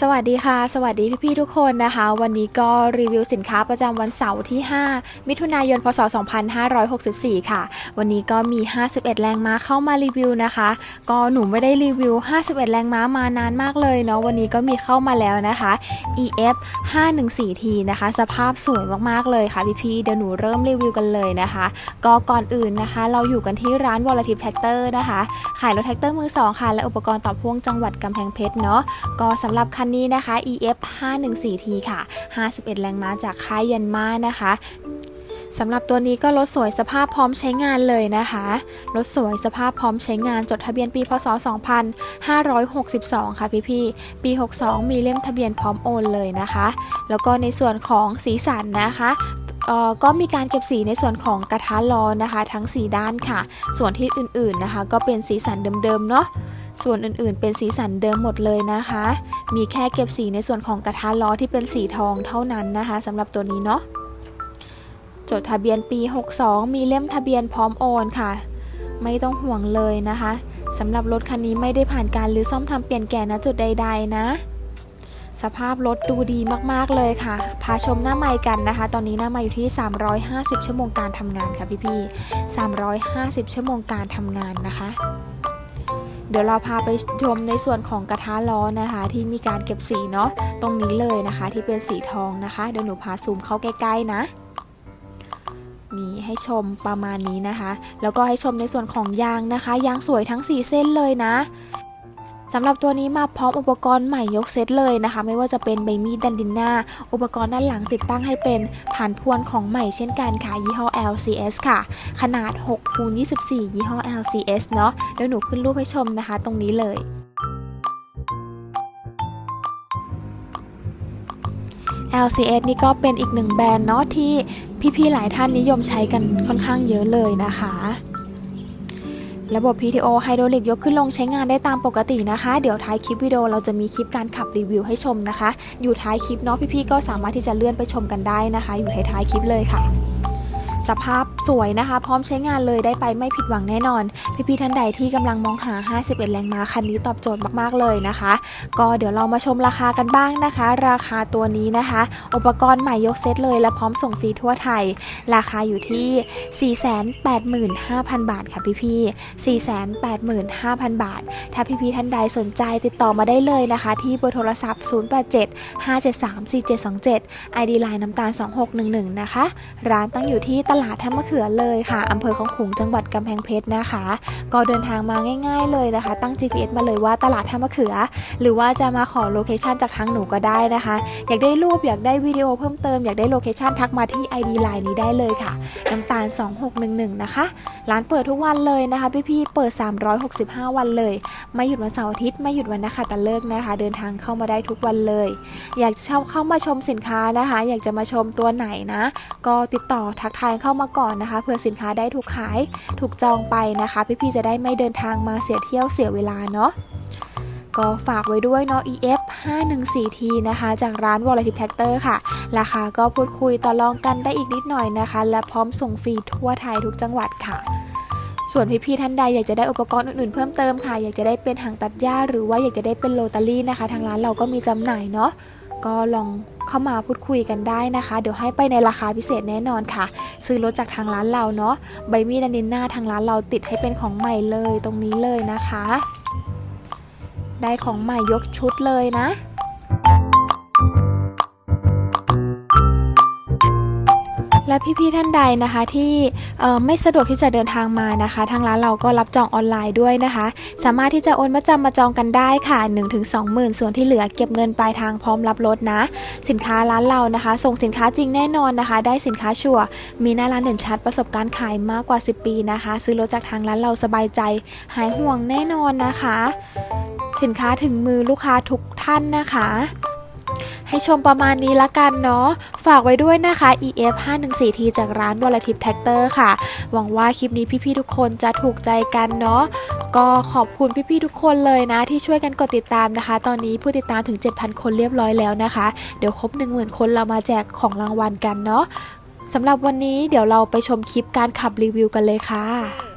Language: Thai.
สวัสดีค่ะ สวัสดีพี่ๆทุกคนนะคะ วันนี้ก็รีวิวสินค้าประจำวันเสาร์ที่ 5 มิถุนายน พศ 2564 ค่ะ วันนี้ก็มี 51 แรงม้าเข้ามารีวิวนะคะ ก็หนูไม่ได้รีวิว 51 แรงม้ามานานมากเลยเนาะ วันนี้ก็มีเข้ามาแล้วนะคะ EF 514T นะคะ สภาพสวยมากๆเลยค่ะพี่ๆ เดี๋ยวหนูเริ่มรีวิวกันเลยนะคะ ก็ก่อนอื่นนะคะ เราอยู่กันที่ร้าน Volative Tractor นะคะ ขายรถแท็กเตอร์มือสองค่ะ และอุปกรณ์ต่อพ่วงจังหวัดกำแพงเพชรเนาะ ก็สำหรับคันนี้นะคะ EF 514T ค่ะ 51 แรงม้าจากค่ายยันมานะคะสำหรับตัวนี้ก็รถสวยสภาพพร้อมใช้งานเลยนะคะ รถสวยสภาพพร้อมใช้งานจดทะเบียนปีพศ 2562 ค่ะพี่ๆปี 62 มีเล่มทะเบียนพร้อมโอนเลยนะคะ แล้วก็ในส่วนของสีสันนะคะก็มีการเก็บสีในส่วนของกระทะล้อนะคะ ทั้ง 4 ด้านค่ะ ส่วนที่อื่นๆนะคะ ก็เป็นสีสันเดิมๆเนาะ ส่วนอื่นๆ เป็นสีสันเดิมหมดเลยนะคะ มีแค่เก็บสีในส่วนของกระทะล้อที่เป็นสีทองเท่านั้นนะคะสำหรับตัวนี้เนาะจดทะเบียนปี 62 มีเล่มทะเบียนพร้อมโอนค่ะ ไม่ต้องห่วงเลยนะคะสำหรับรถคันนี้ไม่ได้ผ่านการหรือซ่อมทำเปลี่ยนแก่นะจุดใด ๆ นะ สภาพรถดูดีมากๆเลยค่ะ พาชมหน้าไมค์กันนะคะ ตอนนี้หน้าไมค์อยู่ที่ 350 ชั่วโมงการทำงานค่ะพี่ๆ350 ชั่วโมงการทำงานนะคะ เดี๋ยวเราพาไปชมในส่วนของกระทะล้อนะคะ ที่มีการเก็บสีเนาะตรงนี้เลยนะคะ ที่เป็นสีทองนะคะเดี๋ยวหนูพาซูมเข้าใกล้ๆนะนี่ให้ชมประมาณนี้นะคะ แล้วก็ให้ชมในส่วนของยางนะคะ ยางสวยทั้ง 4 เส้นเลยนะ สำหรับตัวนี้มาพร้อมอุปกรณ์ใหม่ยกเซตเลยนะคะ ไม่ว่าจะเป็นใบมีดดันดินหน้า อุปกรณ์ด้านหลังติดตั้งให้เป็นผ่านพวนของใหม่เช่นกันค่ะ ยี่ห้อ LCS ค่ะ ขนาด6คูณ24 ยี่ห้อ LCS เนาะเดี๋ยวหนูขึ้นรูปให้ชมนะคะ ตรงนี้เลย LCS นี่ก็เป็นอีกหนึ่งแบรนด์เนาะที่พี่ๆหลายท่านนิยมใช้กันค่อนข้างเยอะเลยนะคะ ระบบ PTO ไฮดรอลิกยกขึ้นลงใช้งานได้ตามปกตินะคะ เดี๋ยวท้ายคลิปวิดีโอเราจะมีคลิปการขับรีวิวให้ชมนะคะ อยู่ท้ายคลิปเนาะพี่ๆก็สามารถที่จะเลื่อนไปชมกันได้นะคะ อยู่ท้ายๆคลิปเลยค่ะ สภาพสวยนะคะ พร้อมใช้งานเลยได้ไปไม่ผิดหวังแน่นอน พี่ๆท่านใดที่กำลังมองหา 51 แรงม้าคันนี้ตอบโจทย์มากๆเลยนะคะ ก็เดี๋ยวเรามาชมราคากันบ้างนะคะ ราคาตัวนี้นะคะ อุปกรณ์ใหม่ยกเซตเลยและพร้อมส่งฟรีทั่วไทย ราคาอยู่ที่ 485,000 บาทค่ะพี่ๆ485,000 บาท ถ้าพี่ๆท่านใดสนใจติดต่อมาได้เลยนะคะ ที่เบอร์โทรศัพท์ 087 573 4727 ID Line น้ำตาล 2611 นะคะ ร้านตั้งอยู่ที่ตลาดท่ามะเขือเลยค่ะอำเภอของขุงจังหวัดกำแพงเพชรนะคะ ก็เดินทางมาง่าย ๆ เลยนะคะ ตั้ง GPS มาเลยว่าตลาดท่ามะเขือ หรือว่าจะมาขอโลเคชันจากทางหนูก็ได้นะคะ อยากได้รูปอยากได้วิดีโอเพิ่มเติมอยากได้โลเคชันทักมาที่ ID Line นี้ได้เลยค่ะน้ำตาล 2611 นะคะ ร้านเปิดทุกวันเลยนะคะ พี่ๆเปิด 365 วันเลย ไม่หยุดวันเสาร์อาทิตย์ไม่หยุดวันนักขัตฤกษ์นะคะ เดินทางเข้ามาได้ทุกวันเลย อยากจะเข้ามาชมสินค้านะคะ อยากจะมาชมตัวไหนนะ ก็ติดต่อทักทายเข้ามาก่อนนะคะ เพื่อสินค้าได้ถูกขาย ถูกจองไปนะคะ พี่ๆจะได้ไม่เดินทางมาเสียเที่ยวเสียเวลาเนาะก็ฝากไว้ด้วยเนาะ EF 514T นะคะ จากร้าน Volative Tractor ค่ะ ราคาก็พูดคุยต่อรองกันได้อีกนิดหน่อยนะคะ และพร้อมส่งฟรีทั่วไทยทุกจังหวัดค่ะ ส่วนพี่ๆท่านใดอยากจะได้อุปกรณ์อื่นๆเพิ่มเติมค่ะ อยากจะได้เป็นหางตัดหญ้าหรือว่าอยากจะได้เป็นโรตารี่นะคะ ทางร้านเราก็มีจำหน่ายเนาะ ก็ลองเข้ามาพูดคุยกันได้นะคะ เดี๋ยวให้ไปในราคาพิเศษแน่นอนค่ะ ซื้อรถจากทางร้านเราเนาะใบมีดอนินหน้าทางร้านเราติดให้เป็นของใหม่เลยตรงนี้เลยนะคะ ได้ของใหม่ยกชุดเลยนะ และพี่ๆท่านใดนะคะที่ไม่สะดวกที่จะเดินทางมานะคะ ทางร้านเราก็รับจองออนไลน์ด้วยนะคะ สามารถที่จะโอนมาจำมาจองกันได้ค่ะ 1-20,000ส่วนที่เหลือเก็บเงินปลายทางพร้อมรับรถนะ สินค้าร้านเรานะคะ ส่งสินค้าจริงแน่นอนนะคะ ได้สินค้าชัวร์มีหน้าร้านเด่นชัดประสบการณ์ขายมากกว่า 10 ปีนะคะ ซื้อรถจากทางร้านเราสบายใจ หายห่วงแน่นอนนะคะ สินค้าถึงมือลูกค้าทุกท่านนะคะ ให้ชมประมาณนี้ละกันเนาะ ฝากไว้ด้วยนะคะ EF 514T จากร้าน Volative Tractor ค่ะ หวังว่าคลิปนี้พี่ๆทุกคนจะถูกใจกันเนาะ ก็ขอบคุณพี่ๆทุกคนเลยนะ ที่ช่วยกันกดติดตามนะคะ ตอนนี้ผู้ติดตามถึง 7,000 คนเรียบร้อยแล้วนะคะ เดี๋ยวครบ 10,000 คนเรามาแจกของรางวัลกันเนาะสำหรับวันนี้เดี๋ยวเราไปชมคลิปการขับรีวิวกันเลยค่ะ